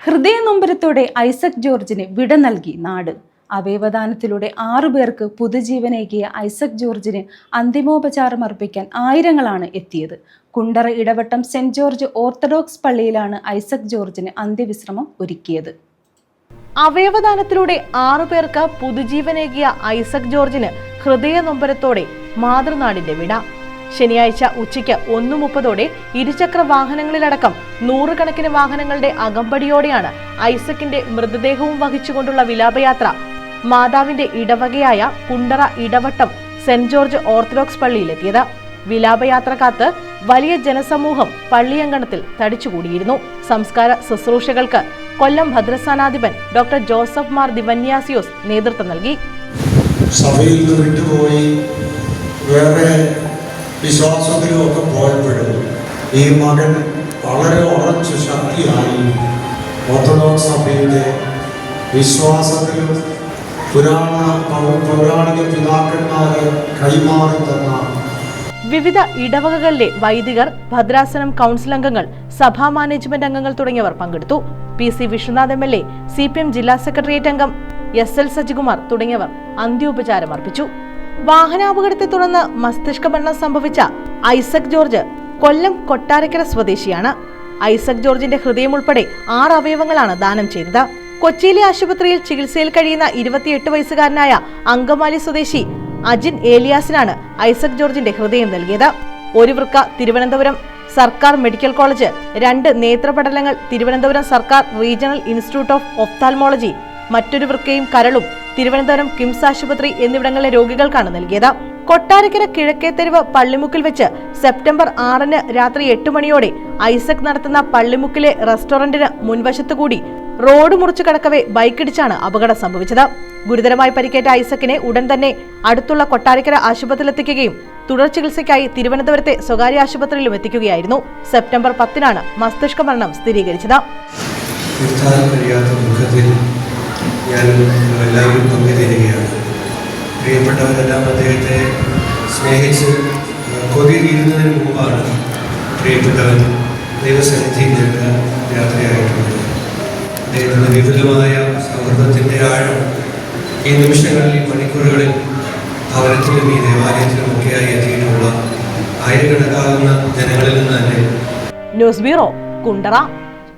ഹൃദയനൊമ്പരത്തോടെ ഐസക് ജോർജിന് വിട നൽകി നാട്. അവയവദാനത്തിലൂടെ ആറുപേർക്ക് പുതുജീവനേകിയ ഐസക് ജോർജിന് അന്തിമോപചാരം അർപ്പിക്കാൻ ആയിരങ്ങളാണ് എത്തിയത്. Kundara Edavattom Saint George Orthodox പള്ളിയിലാണ് ഐസക് ജോർജിന് അന്ത്യവിശ്രമം ഒരുക്കിയത്. അവയവദാനത്തിലൂടെ ആറുപേർക്ക് പുതുജീവനേകിയ ഐസക് ജോർജിന് ഹൃദയ നൊമ്പരത്തോടെ മാതൃനാടിന്റെ വിട. ശനിയാഴ്ച ഉച്ചയ്ക്ക് ഒന്നു മുപ്പതോടെ ഇരുചക്ര വാഹനങ്ങളിലടക്കം നൂറുകണക്കിന് വാഹനങ്ങളുടെ അകമ്പടിയോടെയാണ് ഐസക്കിന്റെ മൃതദേഹവും വഹിച്ചുകൊണ്ടുള്ള വിലാപയാത്ര. മാതാവിന്റെ ഇടവകയായ Kundara Edavattom Saint George Orthodox പള്ളിയിലെത്തിയത്. വിലാപയാത്ര കാത്ത് വലിയ ജനസമൂഹം പള്ളിയങ്കണത്തിൽ തടിച്ചുകൂടിയിരുന്നു. സംസ്കാര ശുശ്രൂഷകൾക്ക് കൊല്ലം ഭദ്രസ്ഥാനാധിപൻ ഡോക്ടർ ജോസഫ് മാർ ദിവന്യാസിയോസ് നേതൃത്വം നൽകി. സഭയിൽ വിട്ടുപോയി. വേറെ വിശ്വാസത്തിലും ഒക്കെ പോയപ്പോഴും ഈ മകൻ വളരെ ഉറച്ചു ശക്തിയായി ഓർത്തഡോക്സ് സഭയുടെ വിശ്വാസത്തിലും പുരാണ പൗരാണിക പിതാക്കന്മാരെ കൈമാറി തന്ന വിവിധ ഇടവകകളിലെ വൈദികർ ഭദ്രാസനം കൗൺസിൽ അംഗങ്ങൾ സഭാ മാനേജ്മെന്റ് അംഗങ്ങൾ തുടങ്ങിയവർ പങ്കെടുത്തു. P C Vishwanath M L A C P M ജില്ലാ സെക്രട്ടേറിയറ്റ് അംഗം എസ് എൽ സജികുമാർ തുടങ്ങിയവർ അന്ത്യോപചാരം അർപ്പിച്ചു. വാഹനാപകടത്തെ തുടർന്ന് മസ്തിഷ്ക മരണം സംഭവിച്ച ഐസക് ജോർജ് കൊല്ലം കൊട്ടാരക്കര സ്വദേശിയാണ്. ഐസക് ജോർജിന്റെ ഹൃദയം ഉൾപ്പെടെ ആറ് അവയവങ്ങളാണ് ദാനം ചെയ്തത്. കൊച്ചിയിലെ ആശുപത്രിയിൽ ചികിത്സയിൽ കഴിയുന്ന ഇരുപത്തിയെട്ട് വയസ്സുകാരനായ അങ്കമാലി സ്വദേശി അജിൻ ഏലിയാസിനാണ് ഐസക് ജോർജിന്റെ ഹൃദയം നൽകിയത്. ഒരു വൃക്ക തിരുവനന്തപുരം സർക്കാർ മെഡിക്കൽ കോളേജ് രണ്ട് നേത്രപടലങ്ങൾ തിരുവനന്തപുരം സർക്കാർ റീജിയണൽ ഇൻസ്റ്റിറ്റ്യൂട്ട് ഓഫ് ഒഫ്താൽമോളജി മറ്റൊരു വൃക്കയും കരളും തിരുവനന്തപുരം കിംസ് ആശുപത്രി എന്നിവിടങ്ങളിലെ രോഗികൾക്കാണ് നൽകിയത്. കൊട്ടാരക്കര കിഴക്കേത്തെരുവ് പള്ളിമുക്കിൽ വെച്ച് സെപ്റ്റംബർ ആറിന് രാത്രി എട്ട് മണിയോടെ ഐസക് നടത്തുന്ന പള്ളിമുക്കിലെ റെസ്റ്റോറന്റിന് മുൻവശത്തുകൂടി റോഡ് മുറിച്ചു കടക്കവേ ബൈക്കിടിച്ചാണ് അപകടം സംഭവിച്ചത്. ഗുരുതരമായി പരിക്കേറ്റ ഐസക്കിനെ ഉടൻ തന്നെ അടുത്തുള്ള കൊട്ടാരക്കര ആശുപത്രിയിലെത്തിക്കുകയും തുടർ ചികിത്സയ്ക്കായി തിരുവനന്തപുരത്തെ സ്വകാര്യ ആശുപത്രിയിലും എത്തിക്കുകയായിരുന്നു. സെപ്റ്റംബർ പത്തിനാണ് മസ്തിഷ്ക മരണം സ്ഥിരീകരിച്ചത് ഞാൻ എല്ലാവരും പങ്കുചേരുകയാണ് പ്രിയപ്പെട്ടവരെല്ലാം അദ്ദേഹത്തെ സ്നേഹിച്ച് കൊതി തീരുന്നതിന് മുമ്പാണ് പ്രിയപ്പെട്ടവൻ ദൈവസന്നിധിയിലേക്ക് യാത്രയായിട്ടുള്ളത്. അദ്ദേഹത്തിന്റെ വിപുലമായ സൗഹൃദത്തിന്റെ ആഴം ഈ നിമിഷങ്ങളിൽ ഈ മണിക്കൂറുകളിൽ ഭവനത്തിലും ഈ ദേവാലയത്തിലും ഒക്കെയായി എത്തിയിട്ടുള്ള ആയിരക്കണക്കാകുന്ന ജനങ്ങളിൽ നിന്ന് തന്നെ. News bureau Kundara.